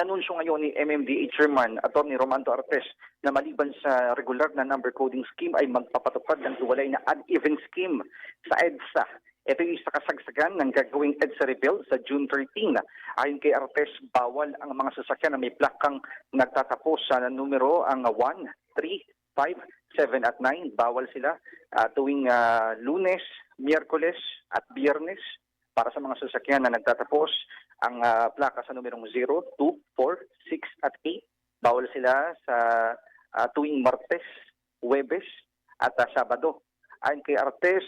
inanunsyo ngayon ni MMDA Chairman Atty. Romanto Artes na maliban sa regular na number coding scheme ay magpapatupad ng tuwalay na uneven scheme sa EDSA. Ito yung sa kasagsagan ng gagawing EDSA rebuild sa June 13. Ayon kay Artes, bawal ang mga sasakyan na may plakang nagtatapos sa numero ang 1, 3, 5, 7 at 9. Bawal sila ah, tuwing ah, lunes, miyerkules at biyernes para sa mga sasakyan na nagtatapos ang ah, plaka sa numerong 0, 2, 4, 6 at 8. Bawal sila sa ah, tuwing Martes, Huwebes at ah, Sabado. Ayon kay Artes,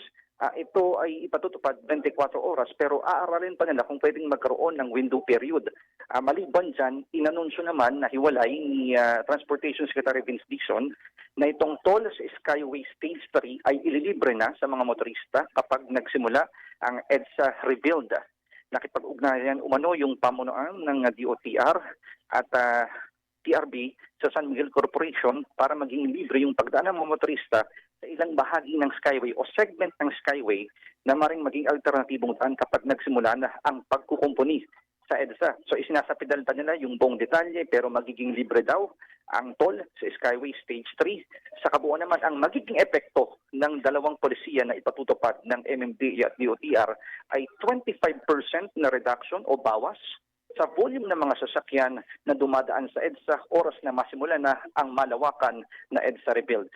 ah, ito ay ipatutupad 24 oras pero aaralin pa nila kung pwedeng magkaroon ng window period. Ah, maliban dyan, inanunsyo naman na hiwalay ni ah, Transportation Secretary Vince Dixon na itong toll sa Skyway Stage 3 ay ililibre na sa mga motorista kapag nagsimula ang EDSA rebuild. Nakipag-ugnayan umano yung pamunuan ng DOTR at ah, TRB sa San Miguel Corporation para maging libre yung pagdaan ng mga motorista ilang bahagi ng Skyway o segment ng Skyway na maring maging alternatibong daan kapag nagsimula na ang pagkukumpuni sa EDSA. So isinasapidal pa nila yung buong detalye pero magiging libre daw ang toll sa Skyway Stage 3. Sa kabuuan naman ang magiging epekto ng dalawang polisiya na ipatutupad ng MMDA at DOTR ay 25% na reduction o bawas sa volume ng mga sasakyan na dumadaan sa EDSA oras na masimula na ang malawakan na EDSA rebuild.